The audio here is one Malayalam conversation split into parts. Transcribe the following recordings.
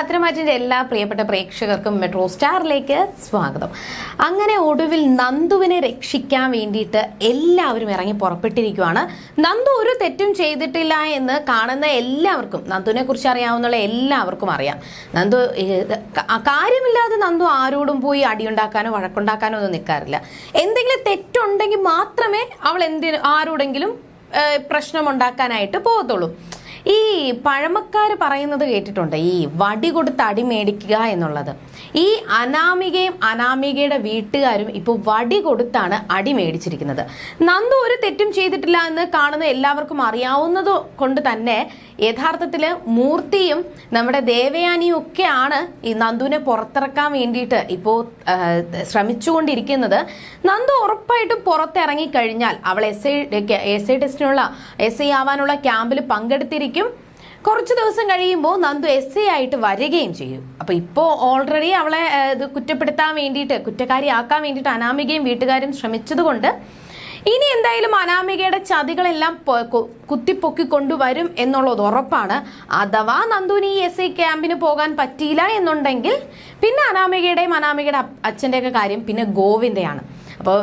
പത്രമാറ്റിന്റെ എല്ലാ പ്രിയപ്പെട്ട പ്രേക്ഷകർക്കും മെട്രോ സ്റ്റാറിലേക്ക് സ്വാഗതം. അങ്ങനെ ഒടുവിൽ നന്ദുവിനെ രക്ഷിക്കാൻ വേണ്ടിയിട്ട് എല്ലാവരും ഇറങ്ങി പുറപ്പെട്ടിരിക്കുകയാണ് നന്ദു ഒരു തെറ്റും ചെയ്തിട്ടില്ല എന്ന് കാണുന്ന എല്ലാവർക്കും നന്ദുവിനെ കുറിച്ച് അറിയാവുന്ന എല്ലാവർക്കും അറിയാം. നന്ദു കാര്യമില്ലാതെ നന്ദു ആരോടും പോയി അടിയുണ്ടാക്കാനോ വഴക്കുണ്ടാക്കാനോ ഒന്നും നിൽക്കാറില്ല. എന്തെങ്കിലും തെറ്റുണ്ടെങ്കിൽ മാത്രമേ അവൾ എന്തിന് ആരോടെങ്കിലും പ്രശ്നമുണ്ടാക്കാനായിട്ട് പോകത്തുള്ളൂ. ഈ പഴമക്കാർ പറയുന്നത് കേട്ടിട്ടുണ്ട് ഈ വടി കൊടുത്ത് അടി മേടിക്കുക എന്നുള്ളത്. ഈ അനാമികയും അനാമികയുടെ വീട്ടുകാരും ഇപ്പോൾ വടി കൊടുത്താണ് അടി മേടിച്ചിരിക്കുന്നത്. നന്ദു ഒരു തെറ്റും ചെയ്തിട്ടില്ല എന്ന് കാണുന്ന എല്ലാവർക്കും അറിയാവുന്നത് കൊണ്ട് തന്നെ യഥാർത്ഥത്തിൽ മൂർത്തിയും നമ്മുടെ ദേവയാനിയും ഒക്കെയാണ് ഈ നന്ദുവിനെ പുറത്തിറക്കാൻ വേണ്ടിയിട്ട് ഇപ്പോൾ ശ്രമിച്ചുകൊണ്ടിരിക്കുന്നത്. നന്ദു ഉറപ്പായിട്ടും പുറത്തിറങ്ങി കഴിഞ്ഞാൽ അവൾ എസ് ഐ എസ് ഐ ടെസ്റ്റിനുള്ള എസ് ഐ ആവാനുള്ള ക്യാമ്പിൽ പങ്കെടുത്തിരിക്കും. കുറച്ച് ദിവസം കഴിയുമ്പോൾ നന്ദു എസ് എ ആയിട്ട് വരികയും ചെയ്യും. അപ്പൊ ഇപ്പോൾ ഓൾറെഡി അവളെ ഇത് കുറ്റപ്പെടുത്താൻ വേണ്ടിയിട്ട് കുറ്റക്കാരിയാക്കാൻ വേണ്ടിയിട്ട് അനാമികയും വീട്ടുകാരും ശ്രമിച്ചതുകൊണ്ട് ഇനി എന്തായാലും അനാമികയുടെ ചതികളെല്ലാം കുത്തിപ്പൊക്കി കൊണ്ടുവരും എന്നുള്ളത് ഉറപ്പാണ്. അഥവാ നന്ദുവിന് ഈ എസ് ഐ ക്യാമ്പിന് പോകാൻ പറ്റിയില്ല എന്നുണ്ടെങ്കിൽ പിന്നെ അനാമികയുടെയും അനാമികയുടെ അച്ഛന്റെയൊക്കെ കാര്യം പിന്നെ ഗോവിന്ദയാണ്. അപ്പോൾ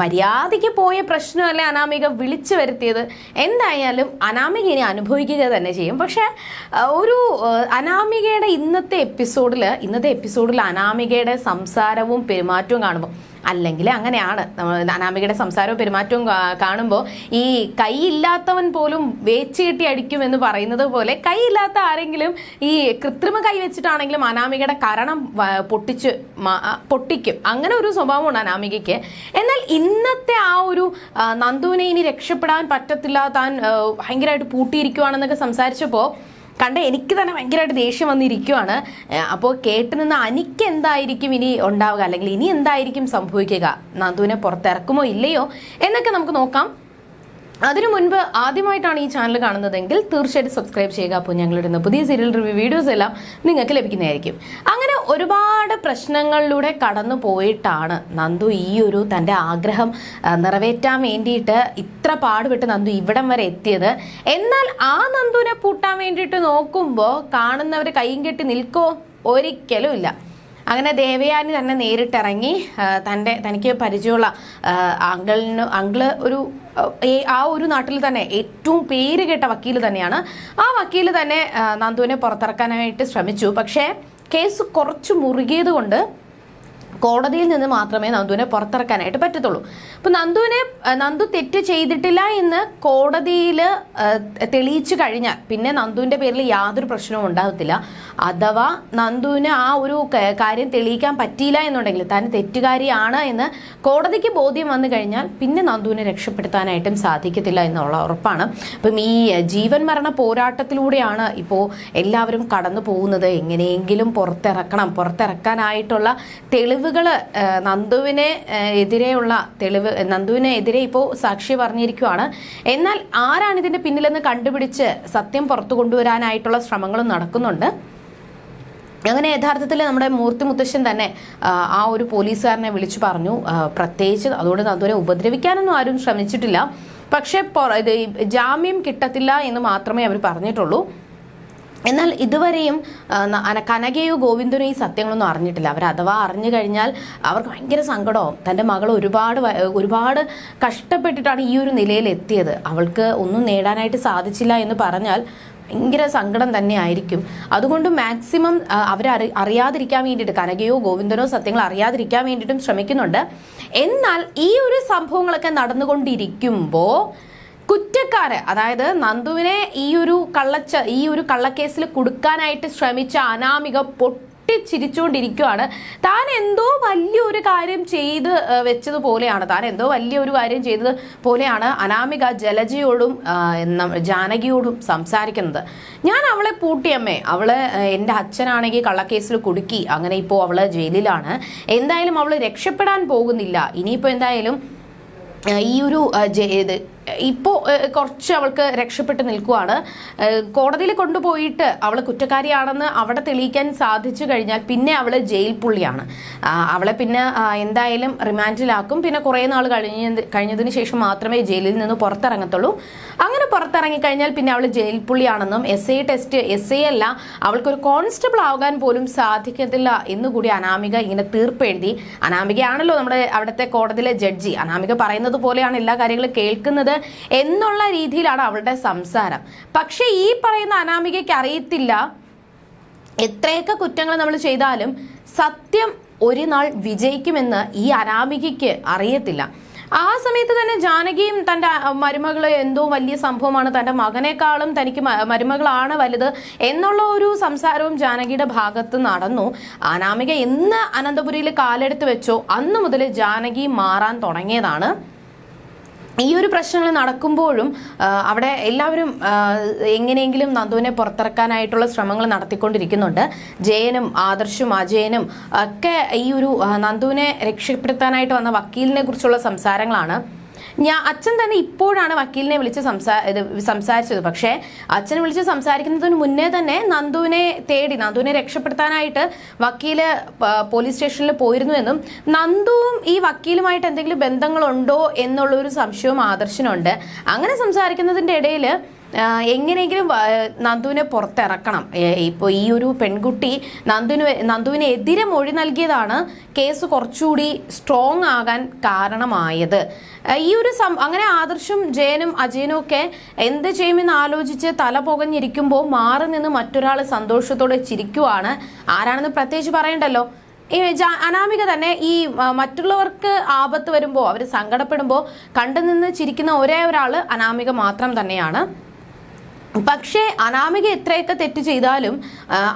മര്യാദയ്ക്ക് പോയ പ്രശ്നമല്ലേ അനാമിക വിളിച്ചു വരുത്തിയത്? എന്തായാലും അനാമിക ഇനി അനുഭവിക്കുക തന്നെ ചെയ്യും. പക്ഷേ ഒരു അനാമികയുടെ ഇന്നത്തെ എപ്പിസോഡിൽ ഇന്നത്തെ എപ്പിസോഡിൽ അനാമികയുടെ സംസാരവും പെരുമാറ്റവും കാണുമ്പോൾ അല്ലെങ്കിൽ അങ്ങനെയാണ്. അനാമികയുടെ സംസാരവും പെരുമാറ്റവും കാണുമ്പോൾ ഈ കൈയില്ലാത്തവൻ പോലും വേച്ച് കെട്ടി അടിക്കും എന്ന് പറയുന്നത് പോലെ കൈയില്ലാത്ത ആരെങ്കിലും ഈ കൃത്രിമ കൈ വെച്ചിട്ടാണെങ്കിലും അനാമികയുടെ കരണം പൊട്ടിച്ച് പൊട്ടിക്കും. അങ്ങനെ ഒരു സ്വഭാവമാണ് അനാമികയ്ക്ക്. എന്നാൽ ഇന്നത്തെ ആ ഒരു നന്ദുവിനെ ഇനി രക്ഷപ്പെടാൻ പറ്റത്തില്ല താൻ ഭയങ്കരമായിട്ട് പൂട്ടിയിരിക്കുവാണെന്നൊക്കെ സംസാരിച്ചപ്പോൾ കണ്ട എനിക്ക് തന്നെ ഭയങ്കരമായിട്ട് ദേഷ്യം വന്നിരിക്കുവാണ്. അപ്പോൾ കേട്ട് നിന്ന് അനിക്ക് എന്തായിരിക്കും ഇനി ഉണ്ടാവുക? അല്ലെങ്കിൽ ഇനി എന്തായിരിക്കും സംഭവിക്കുക? നന്ദുവിനെ പുറത്തിറക്കുമോ ഇല്ലയോ? എന്നൊക്കെ നമുക്ക് നോക്കാം. അതിനു മുൻപ് ആദ്യമായിട്ടാണ് ഈ ചാനൽ കാണുന്നതെങ്കിൽ തീർച്ചയായിട്ടും സബ്സ്ക്രൈബ് ചെയ്യുക. അപ്പോൾ ഞങ്ങളിടുന്ന പുതിയ സീരിയൽ റിവ്യൂ വീഡിയോസ് എല്ലാം നിങ്ങൾക്ക് ലഭിക്കുന്നതായിരിക്കും. അങ്ങനെ ഒരുപാട് പ്രശ്നങ്ങളിലൂടെ കടന്നു പോയിട്ടാണ് നന്ദു ഈ ഒരു തന്റെ ആഗ്രഹം നിറവേറ്റാൻ വേണ്ടിയിട്ട് ഇത്ര പാടുപെട്ട് നന്ദു ഇവിടം വരെ എത്തിയത്. എന്നാൽ ആ നന്ദുവിനെ പൂട്ടാൻ വേണ്ടിയിട്ട് നോക്കുമ്പോൾ കാണുന്നവർ കൈയും കെട്ടി നിൽക്കോ? ഒരിക്കലും ഇല്ല. അങ്ങനെ ദേവയാനി തന്നെ നേരിട്ടിറങ്ങി തന്റെ തനിക്ക് പരിചയമുള്ള അങ്കിളിന് അങ്കിൾ ഒരു ആ, ഒരു നാട്ടിൽ തന്നെ ഏറ്റവും പേര് കേട്ട വക്കീൽ തന്നെയാണ്. ആ വക്കീൽ തന്നെ നന്ദുവിനെ പുറത്തിറക്കാനായിട്ട് ശ്രമിച്ചു. പക്ഷേ കേസ് കുറച്ച് മുറുകിയത് കൊണ്ട് കോടതിയിൽ നിന്ന് മാത്രമേ നന്ദുവിനെ പുറത്തിറക്കാനായിട്ട് പറ്റത്തുള്ളൂ. അപ്പൊ നന്ദുവിനെ നന്ദു തെറ്റ് ചെയ്തിട്ടില്ല എന്ന് കോടതിയിൽ തെളിയിച്ചു കഴിഞ്ഞാൽ പിന്നെ നന്ദുവിന്റെ പേരിൽ യാതൊരു പ്രശ്നവും ഉണ്ടാകത്തില്ല. അഥവാ നന്ദുവിന് ആ ഒരു കാര്യം തെളിയിക്കാൻ പറ്റിയില്ല എന്നുണ്ടെങ്കിൽ താൻ തെറ്റുകാരിയാണ് എന്ന് കോടതിക്ക് ബോധ്യം വന്നു കഴിഞ്ഞാൽ പിന്നെ നന്ദുവിനെ രക്ഷപ്പെടുത്താനായിട്ടും സാധിക്കത്തില്ല എന്നുള്ള ഉറപ്പാണ്. അപ്പം ഈ ജീവൻ മരണ പോരാട്ടത്തിലൂടെയാണ് ഇപ്പോൾ എല്ലാവരും കടന്നു പോകുന്നത്. എങ്ങനെയെങ്കിലും പുറത്തിറക്കണം. പുറത്തിറക്കാനായിട്ടുള്ള തെളിവുകൾ നന്ദുവിനെ എതിരെയുള്ള തെളിവ് നന്ദുവിനെ എതിരെ ഇപ്പോൾ സാക്ഷി പറഞ്ഞിരിക്കുവാണ്. എന്നാൽ ആരാണ് ഇതിന്റെ പിന്നിലെന്ന് കണ്ടുപിടിച്ച് സത്യം പുറത്തു കൊണ്ടുവരാനായിട്ടുള്ള ശ്രമങ്ങളും നടക്കുന്നുണ്ട്. അങ്ങനെ യഥാർത്ഥത്തിൽ നമ്മുടെ മൂർത്തി മുത്തശ്ശൻ തന്നെ ആ, ഒരു പോലീസുകാരനെ വിളിച്ചു പറഞ്ഞു. പ്രത്യേകിച്ച് അതുകൊണ്ട് അതുവരെ ഉപദ്രവിക്കാനൊന്നും ആരും ശ്രമിച്ചിട്ടില്ല. പക്ഷേ ജാമ്യം കിട്ടത്തില്ല എന്ന് മാത്രമേ അവർ പറഞ്ഞിട്ടുള്ളൂ. എന്നാൽ ഇതുവരെയും കനകയോ ഗോവിന്ദനോ ഈ സത്യങ്ങളൊന്നും അറിഞ്ഞിട്ടില്ല. അവർ അഥവാ അറിഞ്ഞു കഴിഞ്ഞാൽ അവർക്ക് ഭയങ്കര സങ്കടവും. തന്റെ മകൾ ഒരുപാട് ഒരുപാട് കഷ്ടപ്പെട്ടിട്ടാണ് ഈ ഒരു നിലയിൽ എത്തിയത് അവൾക്ക് ഒന്നും നേടാനായിട്ട് സാധിച്ചില്ല എന്ന് പറഞ്ഞാൽ ഭയങ്കര സങ്കടം തന്നെ ആയിരിക്കും. അതുകൊണ്ട് മാക്സിമം അവർ അറിയാതിരിക്കാൻ വേണ്ടിയിട്ട് കനകയോ ഗോവിന്ദനോ സത്യങ്ങൾ അറിയാതിരിക്കാൻ വേണ്ടിയിട്ടും ശ്രമിക്കുന്നുണ്ട്. എന്നാൽ ഈ ഒരു സംഭവങ്ങളൊക്കെ നടന്നുകൊണ്ടിരിക്കുമ്പോൾ കുറ്റക്കാര് അതായത് നന്ദുവിനെ ഈ ഒരു കള്ളച്ച ഈ ഒരു കള്ളക്കേസിൽ കൊടുക്കാനായിട്ട് ശ്രമിച്ച അനാമിക പൊട്ടിച്ചിരിച്ചുകൊണ്ടിരിക്കുകയാണ് താൻ എന്തോ വലിയൊരു കാര്യം ചെയ്ത് വെച്ചതുപോലെയാണ്. താൻ എന്തോ വലിയൊരു കാര്യം ചെയ്തത് പോലെയാണ് അനാമിക ജലജയോടും ജാനകിയോടും സംസാരിക്കുന്നത്. ഞാൻ അവളെ പൂട്ടിയമ്മേ അവൾ എന്റെ അച്ഛനാണെങ്കിൽ കള്ളക്കേസിൽ കുടുക്കി. അങ്ങനെ ഇപ്പോൾ അവൾ ജയിലിലാണ്. എന്തായാലും അവൾ രക്ഷപ്പെടാൻ പോകുന്നില്ല. ഇനിയിപ്പോൾ എന്തായാലും ഈ ഒരു ഇപ്പോൾ കുറച്ച് അവൾക്ക് രക്ഷപ്പെട്ട് നിൽക്കുവാണ്. കോടതിയിൽ കൊണ്ടുപോയിട്ട് അവൾ കുറ്റക്കാരിയാണെന്ന് അവിടെ തെളിയിക്കാൻ സാധിച്ചു കഴിഞ്ഞാൽ പിന്നെ അവൾ ജയിൽ പുള്ളിയാണ്. അവളെ പിന്നെ എന്തായാലും റിമാൻഡിലാക്കും. പിന്നെ കുറേ നാൾ കഴിഞ്ഞ കഴിഞ്ഞതിന് ശേഷം മാത്രമേ ജയിലിൽ നിന്ന് പുറത്തിറങ്ങത്തുള്ളൂ. അങ്ങനെ പുറത്തിറങ്ങി കഴിഞ്ഞാൽ പിന്നെ അവൾ jail പുള്ളിയാണെന്നും S I test S I അല്ല അവൾക്കൊരു കോൺസ്റ്റബിൾ ആകാൻ പോലും സാധിക്കത്തില്ല എന്നുകൂടി അനാമിക ഇങ്ങനെ തീർപ്പെഴുതി അനാമികയാണല്ലോ നമ്മുടെ അവിടുത്തെ കോടതിയിലെ ജഡ്ജി. അനാമിക പറയുന്നത് പോലെയാണ് എല്ലാ കാര്യങ്ങളും കേൾക്കുന്നത്. എന്നുള്ള രീതിയിലാണ് അവളുടെ സംസാരം. പക്ഷേ ഈ പറയുന്ന അനാമികയ്ക്ക് അറിയത്തില്ല എത്രയൊക്കെ കുറ്റങ്ങൾ നമ്മൾ ചെയ്താലും സത്യം ഒരു നാൾ വിജയിക്കുമെന്ന് ഈ അനാമികയ്ക്ക് അറിയത്തില്ല. ആ സമയത്ത് തന്നെ ജാനകിയും തന്റെ മരുമകൾ എന്തോ വലിയ സംഭവമാണ് തന്റെ മകനേക്കാളും തനിക്ക് മരുമകളാണ് വലുത് എന്നുള്ള ഒരു സംസാരവും ജാനകിയുടെ ഭാഗത്ത് നടന്നു. അനാമിക എന്ന് അനന്തപുരിയിൽ കാലെടുത്ത് വെച്ചോ അന്ന് മുതൽ ജാനകി മാറാൻ തുടങ്ങിയതാണ്. ഈ ഒരു പ്രശ്നങ്ങൾ നടക്കുമ്പോഴും അവിടെ എല്ലാവരും എങ്ങനെയെങ്കിലും നന്ദുവിനെ പുറത്തിറക്കാനായിട്ടുള്ള ശ്രമങ്ങൾ നടത്തിക്കൊണ്ടിരിക്കുന്നുണ്ട്. ജയനും ആദർശും അജയനും ഒക്കെ ഈ ഒരു നന്ദുവിനെ രക്ഷപ്പെടുത്താനായിട്ട് വന്ന വക്കീലിനെ കുറിച്ചുള്ള സംസാരങ്ങളാണ്. ഞാൻ അച്ഛൻ തന്നെ ഇപ്പോഴാണ് വക്കീലിനെ വിളിച്ച് സംസാ സംസാരിച്ചത്. പക്ഷേ അച്ഛനെ വിളിച്ച് സംസാരിക്കുന്നതിന് മുന്നേ തന്നെ നന്ദുവിനെ തേടി നന്ദുവിനെ രക്ഷപ്പെടുത്താനായിട്ട് വക്കീൽ പോലീസ് സ്റ്റേഷനിൽ പോയിരുന്നു എന്നും നന്ദുവും ഈ വക്കീലുമായിട്ട് എന്തെങ്കിലും ബന്ധങ്ങളുണ്ടോ എന്നുള്ള ഒരു സംശയവും ആദർശനുണ്ട്. അങ്ങനെ സംസാരിക്കുന്നതിന്റെ ഇടയിൽ എങ്ങനെയെങ്കിലും നന്ദുവിനെ പുറത്തിറക്കണം. ഇപ്പോൾ ഈ ഒരു പെൺകുട്ടി നന്ദുവിന് നന്ദുവിനെതിരെ മൊഴി നൽകിയതാണ് കേസ് കുറച്ചുകൂടി സ്ട്രോങ് ആകാൻ കാരണമായത്. ഈ ഒരു സം അങ്ങനെ ആദർശും ജയനും അജയനും ഒക്കെ എന്ത് ചെയ്യുമെന്ന് ആലോചിച്ച് തല പുകഞ്ഞിരിക്കുമ്പോൾ മാറി നിന്ന് മറ്റൊരാൾ സന്തോഷത്തോടെ ചിരിക്കുവാണ്. ആരാണെന്ന് പ്രത്യേകിച്ച് പറയണ്ടല്ലോ. ഈ അനാമിക തന്നെ ഈ മറ്റുള്ളവർക്ക് ആപത്ത് വരുമ്പോൾ അവർ സങ്കടപ്പെടുമ്പോൾ കണ്ടുനിന്ന് ചിരിക്കുന്ന ഒരേ ഒരാൾ അനാമിക മാത്രം തന്നെയാണ്. പക്ഷേ അനാമിക എത്രയൊക്കെ തെറ്റ് ചെയ്താലും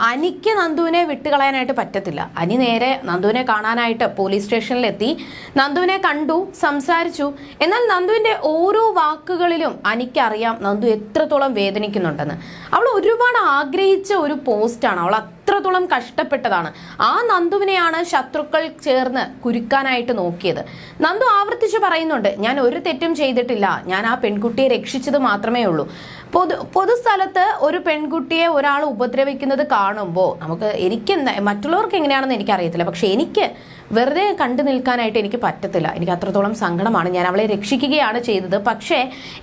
അനിക്ക് നന്ദുവിനെ വിട്ടുകളയാനായിട്ട് പറ്റത്തില്ല. അനി നേരെ നന്ദുവിനെ കാണാനായിട്ട് പോലീസ് സ്റ്റേഷനിലെത്തി. നന്ദുവിനെ കണ്ടു സംസാരിച്ചു. എന്നാൽ നന്ദുവിന്റെ ഓരോ വാക്കുകളിലും അനിക്കറിയാം നന്ദു എത്രത്തോളം വേദനിക്കുന്നുണ്ടെന്ന്. അവൾ ഒരുപാട് ആഗ്രഹിച്ച ഒരു പോസ്റ്റാണ്. അവൾ അത്രത്തോളം കഷ്ടപ്പെട്ടതാണ്. ആ നന്ദുവിനെയാണ് ശത്രുക്കൾ ചേർന്ന് കുരുക്കാനായിട്ട് നോക്കിയത്. നന്ദു ആവർത്തിച്ച് പറയുന്നുണ്ട് ഞാൻ ഒരു തെറ്റും ചെയ്തിട്ടില്ല. ഞാൻ ആ പെൺകുട്ടിയെ രക്ഷിച്ചത് മാത്രമേ ഉള്ളൂ. പൊതു പൊതുസ്ഥലത്ത് ഒരു പെൺകുട്ടിയെ ഒരാൾ ഉപദ്രവിക്കുന്നത് കാണുമ്പോൾ നമുക്ക് എനിക്ക് മറ്റുള്ളവർക്ക് എങ്ങനെയാണെന്ന് എനിക്കറിയത്തില്ല. പക്ഷെ എനിക്ക് വെറുതെ കണ്ടു നിൽക്കാനായിട്ട് എനിക്ക് പറ്റത്തില്ല. എനിക്ക് അത്രത്തോളം സങ്കടമാണ്. ഞാൻ അവളെ രക്ഷിക്കുകയാണ് ചെയ്തത്. പക്ഷേ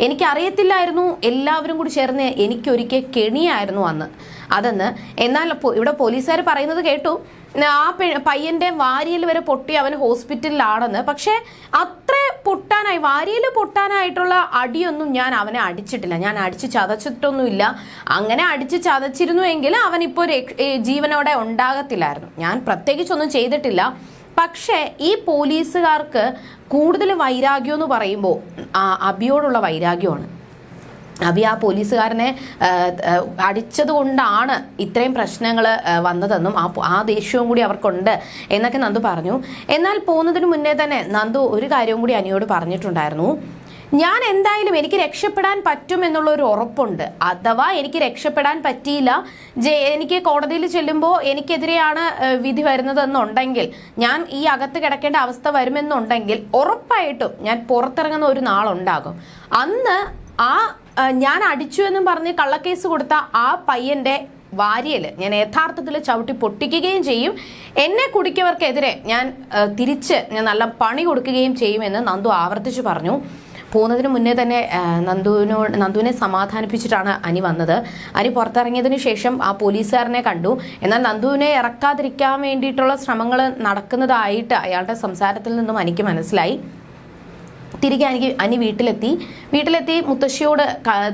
എനിക്കറിയത്തില്ലായിരുന്നു. എല്ലാവരും കൂടി ചേർന്ന് എനിക്കൊരിക്കൽ കെണിയായിരുന്നു അന്ന്. അതെന്ന്. എന്നാൽ ഇവിടെ പോലീസുകാർ പറയുന്നത് കേട്ടു. ആ പയ്യന്റെ വാരിയൽ വരെ പൊട്ടി അവൻ ഹോസ്പിറ്റലിലാണെന്ന്. പക്ഷേ അത്ര പൊട്ടാനായി വാരിയൽ പൊട്ടാനായിട്ടുള്ള അടിയൊന്നും ഞാൻ അവനെ അടിച്ചിട്ടില്ല. ഞാൻ അടിച്ച് ചതച്ചിട്ടൊന്നുമില്ല. അങ്ങനെ അടിച്ച് ചതച്ചിരുന്നുവെങ്കിൽ അവൻ ഇപ്പോൾ ജീവനോടെ ഉണ്ടാകത്തില്ലായിരുന്നു. ഞാൻ പ്രത്യേകിച്ചൊന്നും ചെയ്തിട്ടില്ല. പക്ഷേ ഈ പോലീസുകാർക്ക് കൂടുതൽ വൈരാഗ്യം എന്ന് പറയുമ്പോൾ അബിയോടുള്ള വൈരാഗ്യമാണ്. അബി ആ പോലീസുകാരനെ അടിച്ചത് കൊണ്ടാണ് ഇത്രയും പ്രശ്നങ്ങൾ വന്നതെന്നും ആ ആ ദേഷ്യവും കൂടി അവർക്കുണ്ട് എന്നൊക്കെ നന്ദു പറഞ്ഞു. എന്നാൽ പോകുന്നതിന് മുന്നേ തന്നെ നന്ദു ഒരു കാര്യവും കൂടി അനിയോട് പറഞ്ഞിട്ടുണ്ടായിരുന്നു. ഞാൻ എന്തായാലും എനിക്ക് രക്ഷപ്പെടാൻ പറ്റും എന്നുള്ള ഒരു ഉറപ്പുണ്ട്. അഥവാ എനിക്ക് രക്ഷപ്പെടാൻ പറ്റിയില്ല എനിക്ക് കോടതിയിൽ ചെല്ലുമ്പോൾ എനിക്കെതിരെയാണ് വിധി വരുന്നതെന്നുണ്ടെങ്കിൽ ഞാൻ ഈ അകത്ത് കിടക്കേണ്ട അവസ്ഥ വരുമെന്നുണ്ടെങ്കിൽ ഉറപ്പായിട്ടും ഞാൻ പുറത്തിറങ്ങുന്ന ഒരു നാളുണ്ടാകും. അന്ന് ആ ഞാൻ അടിച്ചു എന്നും പറഞ്ഞ് കള്ളക്കേസ് കൊടുത്ത ആ പയ്യന്റെ വാരിയൽ ഞാൻ യഥാർത്ഥത്തിൽ ചവിട്ടി പൊട്ടിക്കുകയും ചെയ്യും. എന്നെ കുടിക്കവർക്കെതിരെ ഞാൻ തിരിച്ച് ഞാൻ നല്ല പണി കൊടുക്കുകയും ചെയ്യുമെന്ന് നന്ദു ആവർത്തിച്ചു പറഞ്ഞു. പോകുന്നതിന് മുന്നേ തന്നെ നന്ദുവിനോ നന്ദുവിനെ സമാധാനിപ്പിച്ചിട്ടാണ് അനി വന്നത്. അനി പുറത്തിറങ്ങിയതിനു ശേഷം ആ പോലീസുകാരനെ കണ്ടു. എന്നാൽ നന്ദുവിനെ ഇറക്കാതിരിക്കാൻ വേണ്ടിയിട്ടുള്ള ശ്രമങ്ങൾ നടക്കുന്നതായിട്ട് അയാളുടെ സംസാരത്തിൽ നിന്നും എനിക്ക് മനസ്സിലായി. തിരികെ എനിക്ക് അനി വീട്ടിലെത്തി. വീട്ടിലെത്തി മുത്തശ്ശിയോട്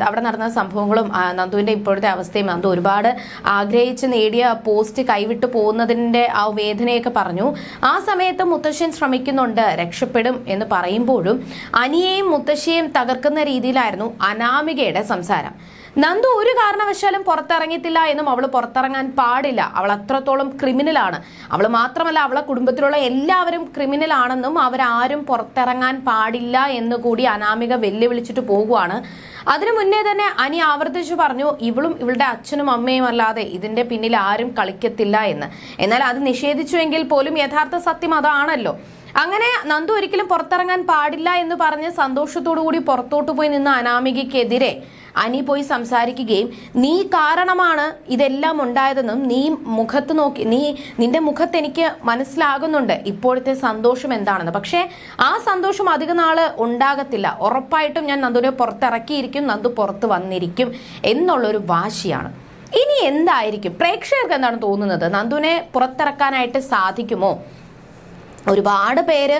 അവിടെ നടന്ന സംഭവങ്ങളും നന്ദുവിന്റെ ഇപ്പോഴത്തെ അവസ്ഥയും നന്ദു ഒരുപാട് ആഗ്രഹിച്ച് നേടിയ പോസ്റ്റ് കൈവിട്ടു പോകുന്നതിന്റെ ആ വേദനയൊക്കെ പറഞ്ഞു. ആ സമയത്ത് മുത്തശ്ശൻ ശ്രമിക്കുന്നുണ്ട് രക്ഷപ്പെടും എന്ന് പറയുമ്പോഴും അനിയെയും മുത്തശ്ശിയെയും തകർക്കുന്ന രീതിയിലായിരുന്നു അനാമികയുടെ സംസാരം. നന്ദു ഒരു കാരണവശാലും പുറത്തിറങ്ങിയിട്ടില്ല എന്നും അവൾ പുറത്തിറങ്ങാൻ പാടില്ല. അവൾ അത്രത്തോളം ക്രിമിനലാണ്. അവൾ മാത്രമല്ല അവളെ കുടുംബത്തിലുള്ള എല്ലാവരും ക്രിമിനൽ ആണെന്നും അവരാരും പുറത്തിറങ്ങാൻ പാടില്ല എന്ന് കൂടി അനാമിക വെല്ലുവിളിച്ചിട്ട് പോകുവാണ്. അതിനു മുന്നേ തന്നെ അനി ആവർത്തിച്ചു പറഞ്ഞു ഇവളും ഇവളുടെ അച്ഛനും അമ്മയും അല്ലാതെ ഇതിന്റെ പിന്നിൽ ആരും കളിക്കത്തില്ല എന്ന്. എന്നാൽ അത് നിഷേധിച്ചുവെങ്കിൽ പോലും യഥാർത്ഥ സത്യം അതാണല്ലോ. അങ്ങനെ നന്ദു ഒരിക്കലും പുറത്തിറങ്ങാൻ പാടില്ല എന്ന് പറഞ്ഞ് സന്തോഷത്തോടു കൂടി പുറത്തോട്ട് പോയി നിന്ന അനാമികയ്ക്കെതിരെ അനി പോയി സംസാരിക്കുകയും നീ കാരണമാണ് ഇതെല്ലാം ഉണ്ടായതെന്നും നീ മുഖത്ത് നോക്കി നീ നിന്റെ മുഖത്ത് എനിക്ക് മനസ്സിലാകുന്നുണ്ട്. ഇപ്പോഴത്തെ സന്തോഷം എന്താണെന്ന്. പക്ഷേ ആ സന്തോഷം അധിക നാൾ ഉണ്ടാകത്തില്ല. ഉറപ്പായിട്ടും ഞാൻ നന്ദുവിനെ പുറത്തിറക്കിയിരിക്കും നന്ദു പുറത്ത് വന്നിരിക്കും എന്നുള്ളൊരു വാശിയാണ്. ഇനി എന്തായിരിക്കും? പ്രേക്ഷകർക്ക് എന്താണ് തോന്നുന്നത്? നന്ദുവിനെ പുറത്തിറക്കാനായിട്ട് സാധിക്കുമോ? ഒരുപാട് പേര്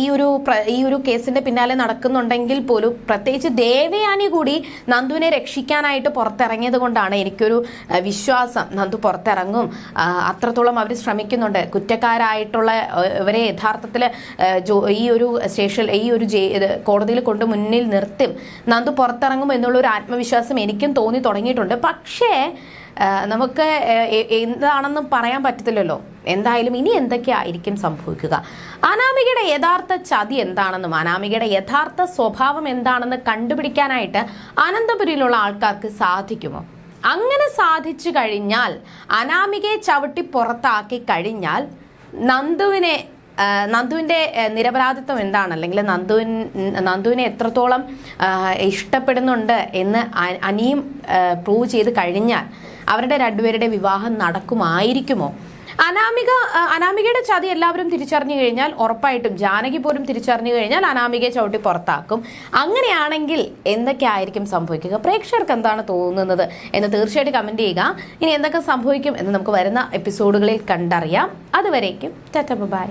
ഈ ഒരു ഈ ഒരു കേസിന്റെ പിന്നാലെ നടക്കുന്നുണ്ടെങ്കിൽ പോലും പ്രത്യേകിച്ച് ദേവയാനി കൂടി നന്ദുവിനെ രക്ഷിക്കാനായിട്ട് പുറത്തിറങ്ങിയത് കൊണ്ടാണ് എനിക്കൊരു വിശ്വാസം. നന്ദു പുറത്തിറങ്ങും. അത്രത്തോളം അവർ ശ്രമിക്കുന്നുണ്ട്. കുറ്റക്കാരായിട്ടുള്ള ഇവരെ യഥാർത്ഥത്തിൽ ഈ ഒരു സ്റ്റേഷൻ ഈ ഒരു കോടതിയിൽ കൊണ്ട് മുന്നിൽ നിർത്തും. നന്ദു പുറത്തിറങ്ങും എന്നുള്ള ഒരു ആത്മവിശ്വാസം എനിക്കും തോന്നി തുടങ്ങിയിട്ടുണ്ട്. പക്ഷേ നമുക്ക് എന്താണെന്ന് പറയാൻ പറ്റത്തില്ലല്ലോ. എന്തായാലും ഇനി എന്തൊക്കെയായിരിക്കും സംഭവിക്കുക? അനാമികയുടെ യഥാർത്ഥ ചതി എന്താണെന്നും അനാമികയുടെ യഥാർത്ഥ സ്വഭാവം എന്താണെന്ന് കണ്ടുപിടിക്കാനായിട്ട് അനന്തപുരിയിലുള്ള ആൾക്കാർക്ക് സാധിക്കുമോ? അങ്ങനെ സാധിച്ചു കഴിഞ്ഞാൽ അനാമികയെ ചവിട്ടി പുറത്താക്കി കഴിഞ്ഞാൽ നന്ദുവിനെ നന്ദുവിന്റെ നിരപരാധിത്വം എന്താണ്? അല്ലെങ്കിൽ നന്ദുവിൻ നന്ദുവിനെ എത്രത്തോളം ഇഷ്ടപ്പെടുന്നുണ്ട് എന്ന് അനിയും പ്രൂവ് ചെയ്ത് കഴിഞ്ഞാൽ അവരുടെ രണ്ടുപേരുടെ വിവാഹം നടക്കുമായിരിക്കുമോ? അനാമിക അനാമികയുടെ ചതി എല്ലാവരും തിരിച്ചറിഞ്ഞു കഴിഞ്ഞാൽ ഉറപ്പായിട്ടും ജാനകി പോലും തിരിച്ചറിഞ്ഞു കഴിഞ്ഞാൽ അനാമികയെ ചവിട്ടി പുറത്താക്കും. അങ്ങനെയാണെങ്കിൽ എന്തൊക്കെ ആയിരിക്കും സംഭവിക്കുക? പ്രേക്ഷകർക്ക് എന്താണ് തോന്നുന്നത് എന്ന് തീർച്ചയായിട്ടും കമന്റ് ചെയ്യുക. ഇനി എന്തൊക്കെ സംഭവിക്കും എന്ന് നമുക്ക് വരുന്ന എപ്പിസോഡുകളിൽ കണ്ടറിയാം. അതുവരേക്കും ചറ്റപ്പ ബൈ.